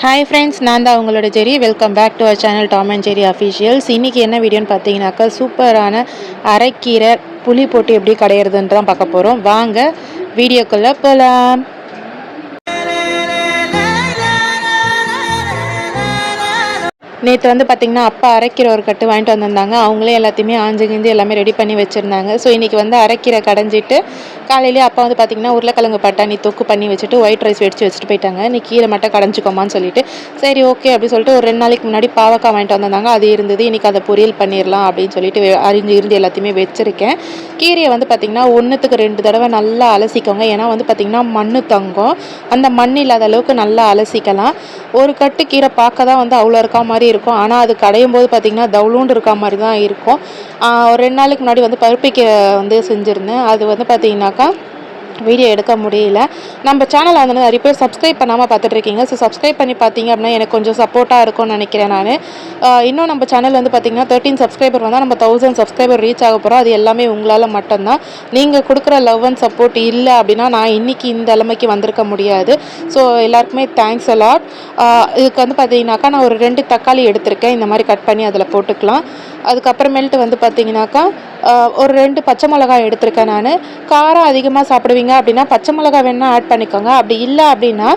Hi friends நான் தான் உங்களோட Jerry. Welcome back to our channel Tom and Jerry officials இன்றைக்கி என்ன வீடியோன்னு பார்த்தீங்கன்னாக்கா சூப்பரான அரைக்கீரை புளி போட்டு எப்படி கடையிறதுன்னு தான் பார்க்க போகிறோம் வாங்க வீடியோக்குள்ளே போகலாம் நேற்று வந்து பார்த்திங்கன்னா அப்பா அரைக்கீரை ஒரு கட்டு வாங்கிட்டு வந்திருந்தாங்க. அவங்களே எல்லாத்தையுமே ஆஞ்சு கிஞ்சி எல்லாமே ரெடி பண்ணி வச்சுருந்தாங்க. ஸோ இன்றைக்கி வந்து அரைக்கீரை கடைஞ்சிட்டு காலையிலேயே அப்பா வந்து பார்த்திங்கன்னா உருளைக்கிழங்கு பட்டாணி தொக்கு பண்ணி வச்சுட்டு ஒயிட் ரைஸ் வெடிச்சு வச்சுட்டு போயிட்டாங்க. நீ கீரை மட்டும் கடைஞ்சிக்கோமான்னு சொல்லிட்டு. சரி ஓகே அப்படி சொல்லிட்டு ஒரு ரெண்டு நாளைக்கு முன்னாடி பாவக்காய் வாங்கிட்டு வந்திருந்தாங்க. அது இருந்தது. இன்றைக்கி அதை பொரியல் பண்ணிடலாம் அப்படின்னு சொல்லிட்டு அரிஞ்சு இருந்து எல்லாத்தையுமே வச்சுருக்கேன். கீரையை வந்து பார்த்திங்கன்னா ஒன்றுத்துக்கு ரெண்டு தடவை நல்லா அலசிக்கோங்க. ஏன்னா வந்து பார்த்திங்கன்னா மண் தங்கும். அந்த மண் இல்லாத அளவுக்கு நல்லா அலசிக்கலாம். ஒரு கட்டு கீரை பார்க்க தான் வந்து அவ்வளோ இருக்கா மாதிரி இருக்கும். ஆனால் அது கடையும் போது பார்த்திங்கன்னா தவுளூண்டு இருக்கா மாதிரி தான் இருக்கும். ஒரு ரெண்டு நாளைக்கு முன்னாடி வந்து பருப்பிக்க வந்து செஞ்சுருந்தேன். அது வந்து பார்த்திங்கனாக்கா வீடியோ எடுக்க முடியல. நம்ம சேனலை வந்து நிறைய பேர் சப்ஸ்கிரைப் பண்ணாமல் பார்த்துட்ருக்கீங்க. ஸோ சப்ஸ்கிரைப் பண்ணி பார்த்தீங்க அப்படின்னா எனக்கு கொஞ்சம் சப்போர்ட்டாக இருக்கும்னு நினைக்கிறேன் நான். இன்னும் நம்ம சேனல் வந்து பார்த்தீங்கன்னா தேர்ட்டின் சப்ஸ்கிரைபர் வந்தால் நம்ம தௌசண்ட் சப்ஸ்கிரைபர் ரீச் ஆக போகிறோம் அது எல்லாமே உங்களால் மட்டும்தான். நீங்கள் கொடுக்குற லவ் அண்ட் சப்போர்ட் இல்லை அப்படின்னா நான் இன்றைக்கி இந்த நிலைமைக்கு வந்திருக்க முடியாது. ஸோ எல்லாருக்குமே தேங்க்ஸ் அலாட் இதுக்கு வந்து பார்த்தீங்கன்னாக்கா நான் ஒரு ரெண்டு தக்காளி எடுத்திருக்கேன். இந்த மாதிரி கட் பண்ணி அதில் போட்டுக்கலாம். அதுக்கப்புறமேல்ட்டு வந்து பார்த்தீங்கன்னாக்கா ஒரு ரெண்டு பச்சை மிளகாய் எடுத்திருக்கேன் நான். காரம் அதிகமாக சாப்பிடுவீங்க அப்படின்னா பச்சை மிளகாய் வேணால் ஆட் பண்ணிக்கோங்க. அப்படி இல்லை அப்படின்னா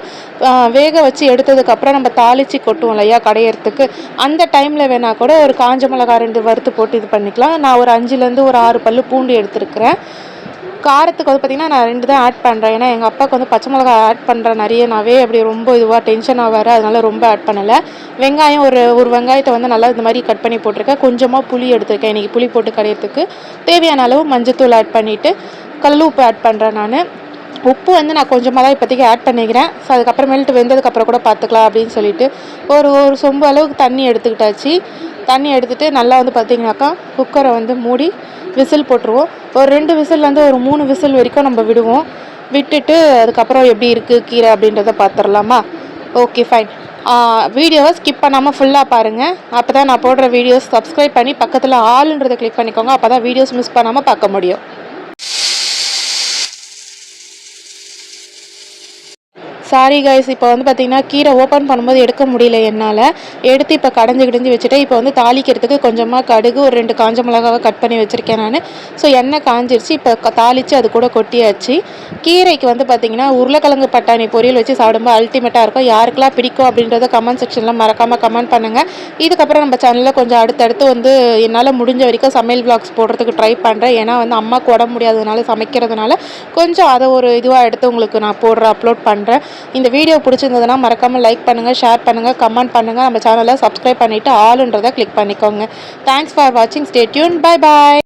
வேக வச்சு எடுத்ததுக்கப்புறம் நம்ம தாளித்து கொட்டுவோம் இல்லையா கடையிறதுக்கு. அந்த டைமில் வேணால் கூட ஒரு காஞ்ச மிளகாய் ரெண்டு வறுத்து போட்டு இது பண்ணிக்கலாம். நான் ஒரு அஞ்சுலேருந்து ஒரு ஆறு பல் பூண்டு எடுத்திருக்கிறேன். காரத்துக்கு வந்து பார்த்திங்கன்னா நான் ரெண்டு தான் ஆட் பண்ணுறேன் ஏன்னா எங்கள் அப்பாவுக்கு வந்து பச்சை மிளகா ஆட் பண்ணுறேன் நிறையனாவே அப்படி ரொம்ப இதுவாக டென்ஷன் ஆவார். அதனால ரொம்ப ஆட் பண்ணலை. வெங்காயம் ஒரு ஒரு வெங்காயத்தை வந்து நல்லா இந்த மாதிரி கட் பண்ணி போட்டிருக்கேன். கொஞ்சமாக புளி எடுத்திருக்கேன். இன்றைக்கி புளி போட்டு கடையிறதுக்கு. தேவையான அளவு மஞ்சத்தூள் ஆட் பண்ணிவிட்டு கல் உப்பு ஆட் பண்ணுறேன் நான். உப்பு வந்து நான் கொஞ்சமாக தான் இப்போதைக்கு ஆட் பண்ணிக்கிறேன். ஸோ அதுக்கப்புறமேல்ட்டு வெந்ததுக்கப்புறம் கூட பார்த்துக்கலாம் அப்படின்னு சொல்லிட்டு ஒரு ஒரு சொம்பு அளவுக்கு தண்ணி எடுத்துக்கிட்டாச்சு. தண்ணி எடுத்துட்டு நல்லா வந்து பார்த்தீங்கன்னாக்கா குக்கரை வந்து மூடி விசில் போட்டுருவோம். ஒரு ரெண்டு விசில்லேருந்து ஒரு மூணு விசில் வரைக்கும் நம்ம விடுவோம். விட்டுட்டு அதுக்கப்புறம் எப்படி இருக்குது கீரை அப்படின்றத பார்த்துடலாமா ஓகே ஃபைன் வீடியோவை ஸ்கிப் பண்ணாமல் ஃபுல்லாக பாருங்கள் அப்போ தான் நான் போடுற வீடியோஸ் சப்ஸ்கிரைப் பண்ணி பக்கத்தில் ஆளுன்றதை கிளிக் பண்ணிக்கோங்க. அப்போ தான் வீடியோஸ் மிஸ் பண்ணாமல் பார்க்க முடியும். சாரி கைஸ் இப்போ வந்து பார்த்தீங்கன்னா கீரை ஓப்பன் பண்ணும்போது எடுக்க முடியல என்னால். எடுத்து இப்போ கடைஞ்சி கிடைஞ்சி வச்சுட்டு இப்போ வந்து தாளிக்கிறதுக்கு கொஞ்சமாக கடுகு ஒரு ரெண்டு காஞ்ச மிளகாவை கட் பண்ணி வச்சுருக்கேன் நான். ஸோ எண்ணெய் காஞ்சிருச்சு. இப்போ தாளித்து அது கூட கொட்டியாச்சு. கீரைக்கு வந்து பார்த்தீங்கன்னா உருளைக்கிழங்கு பட்டாணி பொரியல் வச்சு சாப்பிடும்போது அல்டிமேட்டாக இருக்கும். யாருக்கெல்லாம் பிடிக்கும் அப்படின்றத கமெண்ட் செக்ஷனில் மறக்காமல் கமெண்ட் பண்ணுங்கள் இதுக்கப்புறம் நம்ம சேனலில் கொஞ்சம் அடுத்தடுத்து வந்து என்னால் முடிஞ்ச வரைக்கும் சமையல் vlogs போடுறதுக்கு ட்ரை பண்ணுறேன் ஏன்னா வந்து அம்மாவுக்கு உடம்பு முடியாததுனால சமைக்கிறதுனால கொஞ்சம் அதை ஒரு இதுவாக எடுத்து உங்களுக்கு நான் போடுற அப்லோட் பண்ணுறேன் இந்த வீடியோ பிடிச்சிருந்ததுன்னா மறக்காமல் லைக் பண்ணுங்கள் ஷேர் பண்ணுங்கள் கமெண்ட் பண்ணுங்கள் நம்ம சேனலை சப்ஸ்கிரைப் பண்ணிவிட்டு ஆளுன்றதை கிளிக் பண்ணிக்கோங்க. தேங்க்ஸ் ஃபார் வாட்சிங் ஸ்டே டியூன் பை பாய்